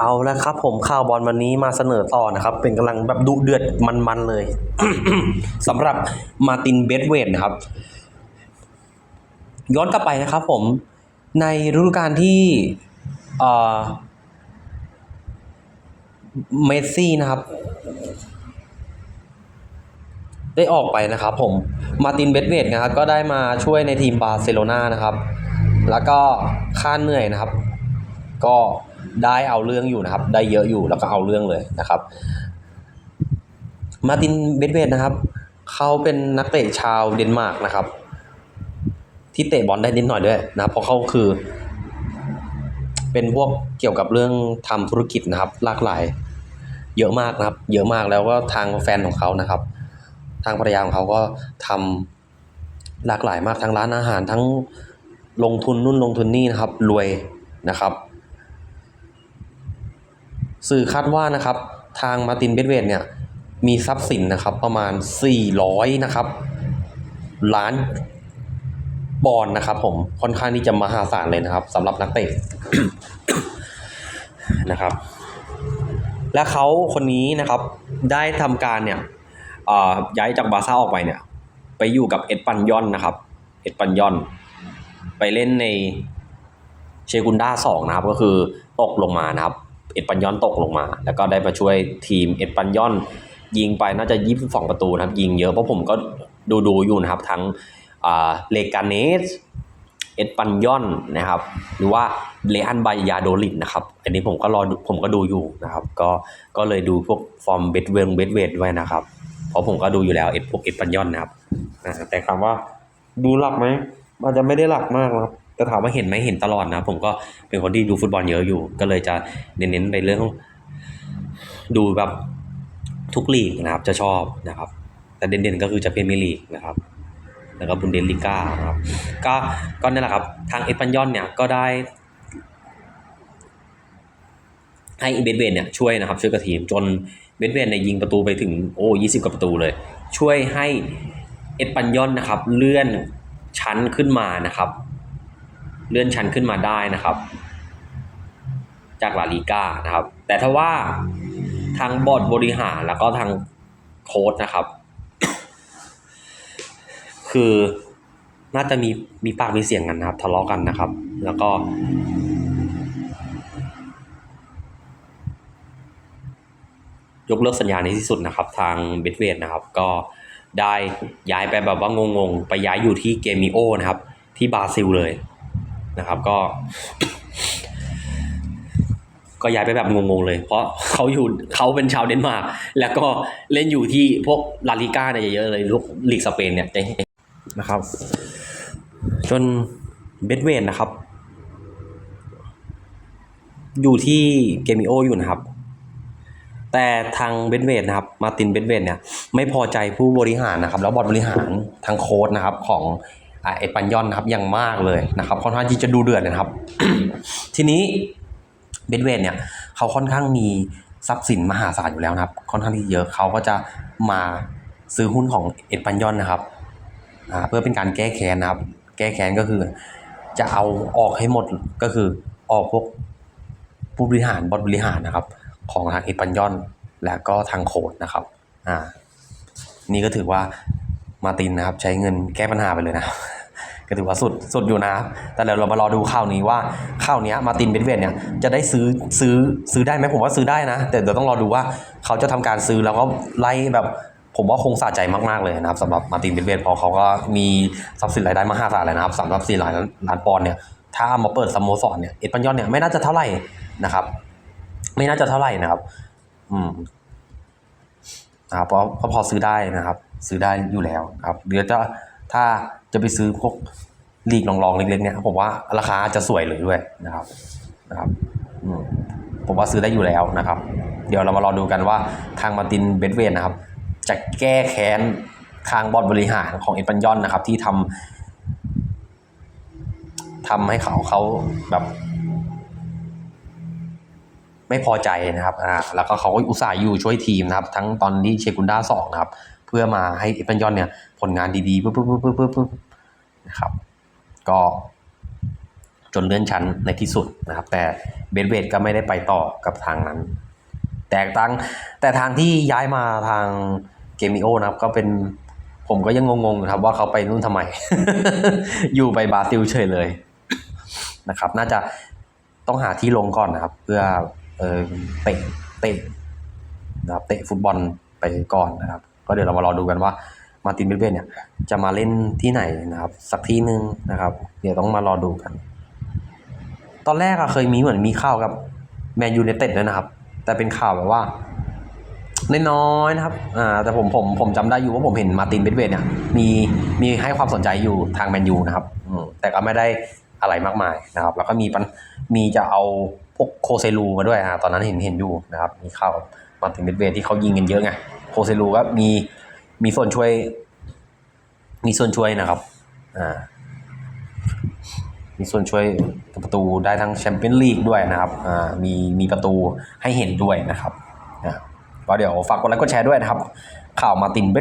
เอาและครับ ผมข่าวบอลวันนี้มาเสนอต่อนะครับ เป็นกำลังแบบดุเดือดมันๆเลยสำหรับมาตินเบดเวดนะครับ ย้อนกลับไปนะครับผมในฤดูกาลที่เออเมสซี่นะครับ ได้ออกไปนะครับผมมาตินเบดเวดนะครับ ก็ได้มาช่วยในทีมบาร์เซโลนานะครับ แล้วก็ค่าเหนื่อยนะครับ ก็ ได้เอาเรื่องอยู่นะครับ ได้เยอะอยู่แล้วก็เอาเรื่องเลยนะครับ มาตินเบดเวดนะครับ เขาเป็นนักเตะชาวเดนมาร์กนะครับ ที่เตะบอลได้นิดหน่อยด้วยนะครับ เพราะเขาคือ เป็นพวกเกี่ยวกับเรื่องทำธุรกิจนะครับหลากหลาย เยอะมากนะครับ เยอะมากแล้วก็ทางแฟนของเขานะครับ ทางภรรยาของเขาก็ทำหลากหลายมากทั้งร้านอาหารทั้งลงทุนนู่นลงทุนนี่นะครับ รวยนะครับ สื่อคาดว่านะครับ ทางมาร์ตินเบดเวดเนี่ยมีทรัพย์สินนะครับประมาณ 400 นะครับ ล้านปอนนะครับ ผมค่อนข้างที่จะมหาศาลเลยนะครับสำหรับนักเตะนะครับ และเขาคนนี้นะครับได้ทำการเนี่ยอ่อย้ายจากบาซ่าออกไปเนี่ย ไปอยู่กับเอ็ดปันยอนนะครับ เอ็ดปันยอน ไปเล่นในเชกุนด้าสองนะครับ ก็คือตกลงมานะครับ เอ็ดปันยอนตกลงมา แล้วก็ได้มาช่วยทีมเอ็ดปันยอนยิงไปน่าจะ22ประตูนะครับ ยิงเยอะเพราะผมก็ดูดูอยู่นะครับ ทั้งเลกาเนสเอ็ดปันยอนนะครับ หรือว่าเลอันบายาโดลิดนะครับ อันนี้ผมก็รอผมก็ดูอยู่นะครับ ก็ก็เลยดูพวกฟอร์มเบดเวงเบดเวดด้วยนะครับ เพราะผมก็ดูอยู่แล้วเอ็ดพวกเอ็ดปันยอนนะครับแต่คำว่าดูหลักไหมมันจะไม่ได้หลักมากนะครับ แต่ถามว่าเห็นไหมเห็นตลอดนะ ผมก็เป็นคนที่ดูฟุตบอลเยอะอยู่ ก็เลยจะเน้นๆไปเรื่อง ดูแบบทุกลีกนะครับ จะชอบนะครับ แต่เด่นๆก็คือจะเป็นมยร์ลีกนะครับแล้วก็บุนเดสลิก้าครับก็ก็นั่แหละครับ ทางเอสปันยอนเนี่ยก็ได้ ให้เบดเวนเนี่ยช่วยนะครับ ช่วยกับทีมจนเบดเวนเนี่ยยิงประตูไปถึงโอ้ยี่สิบกว่าประตูเลย ช่วยให้เอสปันยอนนะครับ เลื่อนชั้นขึ้นมานะครับ เลื่อนชั้นขึ้นมาได้นะครับ จากลาลีกานะครับ แต่ถ้าว่าทางบอร์ดบริหารแล้วก็ทางโค้ชนะครับ คือน่าจะมีมีปากมีเสียงกันนะครับ ทะเลาะกันนะครับ แล้วก็ยกเลิกสัญญาในที่สุดนะครับ ทางเบดเวดนะครับ ก็ได้ย้ายไปแบบว่างงๆ ไปย้ายอยู่ที่เกมิโอนะครับ ที่บราซิลเลย นะครับ ก็ ก็ย้ายไปแบบงงๆเลย เพราะเขาอยู่เขาเป็นชาวเดนมาร์กแล้วก็เล่นอยู่ที่พวกลาลิก้าเนี่ยเยอะเลยลูกลีกสเปนเนี่ยนะครับ จนเบดเวนนะครับ อยู่ที่เกมิโออยู่นะครับแต่ทางเบดเวนนะครับมาตินเบดเวนเนี่ยไม่พอใจผู้บริหารนะครับ แล้วบอร์ดบริหารทางโค้ชนะครับของ เอปันยอนนะครับอย่างมากเลยนะครับค่อนข้างที่จะดูเดือดนะครับ ทีนี้เบดเวนเนี่ยเขาค่อนข้างมีทรัพย์สินมหาศาลอยู่แล้วนะครับ ค่อนข้างที่เยอะเขาก็จะมาซื้อหุ้นของเอ็ดปันยอนนะครับเพื่อเป็นการแก้แค้นนะครับ แก้แค้นก็คือ จะเอาออกให้หมดก็คือออกพวกผู้บริหารบอดบริหารนะครับ ของทางเอ็ดปันยอนและก็ทางโคดนะครับอ่านี่ก็ถือว่า มาตินนะครับ ใช้เงินแก้ปัญหาไปเลยนะก็ถือว่าสุดสุดอยู่นะครับแต่เดี๋ยวเรามารอดูข่าวนี้ว่าข่าวนี้มาตินเบดเวดเนี่ยจะได้ซื้อซื้อซื้อได้ไหมผมว่าซื้อได้นะ แต่เดี๋ยวต้องรอดูว่าเขาจะทำการซื้อแล้วก็ไล่แบบผมว่าคงสะใจมาก ๆ เลยนะครับสำหรับมาตินเบดเวดพราะเขาก็มีทรัพย์สินรายได้มหาศาลเลยนะครับสำหรับสี่ล้านล้านปอนด์เนี่ยถ้าเอามาเปิดสโมสรเนี่ยเอ็ดปันยอนเนี่ยไม่น่าจะเท่าไหร่นะครับ ไม่น่าจะเท่าไหร่นะครับ อืมนะครับเพราะเพราะพอซื้อได้นะครับ ซื้อได้อยู่แล้วครับเดี๋ยวจะถ้าจะไปซื้อพวกลีกรองๆเล็กๆเนี่ยผมว่าราคาจะสวยเลยด้วยนะครับนะครับผมว่าซื้อได้อยู่แล้วนะครับ เดี๋ยวเรามารอดูกันว่าทางมาตินเบดเวนนะครับ จะแก้แค้นทางบอร์ดบริหารของเอ็ดปันยอนนะครับ ที่ทำทำให้เขาเขาแบบ ไม่พอใจนะครับอ่าแล้วก็เขาก็อุตส่าห์อยู่ช่วยทีมนะครับ ทั้งตอนที่เชกุนด้าสองนะครับ พื่อมาให้เอเปนยอนเนี่ยผลงานดีๆปุ๊บปุ๊บปุ๊บปุ๊บปุ๊บนะครับ ก็จนเลื่อนชั้นในที่สุดนะครับ แต่เบนเวดก็ไม่ได้ไปต่อกับทางนั้น แต่ทางแต่ทางที่ย้ายมาทางเกมิโอนะครับ ก็เป็นผมก็ยังงงๆครับว่าเขาไปนู่นทำไม อยู่ไปบราซิลเฉยเลยนะครับ น่าจะต้องหาที่ลงก่อนนะครับ เพื่อเออเตะเตะนะครับเตะฟุตบอลไปก่อนนะครับ ก็เดี๋ยวเรามารอดูกันว่ามาตินเบเบเนี่ยจะมาเล่นที่ไหนนะครับ สักที่หนึ่งนะครับ เดี๋ยวต้องมารอดูกัน ตอนแรกอะเคยมีเหมือนมีข่าวกับแมนยูไนเต็ดด้วยนะครับ แต่เป็นข่าวแบบว่าน้อยๆนะครับอ่าแต่ผมผมผมจำได้อยู่ว่าผมเห็นมาตินเบดเวดเนี่ยมีมีให้ความสนใจอยู่ทางแมนยูนะครับอืมแต่ก็ไม่ได้อะไรมากมายนะครับ แล้วก็มีปันมีจะเอาพวกโคเซลูมาด้วยอ่าตอนนั้นเห็นเห็นอยู่นะครับ มีข่าวมาตินเบดเวดที่เขายิงกันเยอะไง โคเซลูก็มีมีส่วนช่วย มีส่วนช่วยนะครับอ่ามีส่วนช่วยประตูได้ทั้งแชมเปี้ยนลีกด้วยนะครับอ่ามีมีประตูให้เห็นด้วยนะครับอ่าก็เดี๋ยวฝากกดไลค์กดแชร์ด้วยนะครับ ข่าวมาตินเบ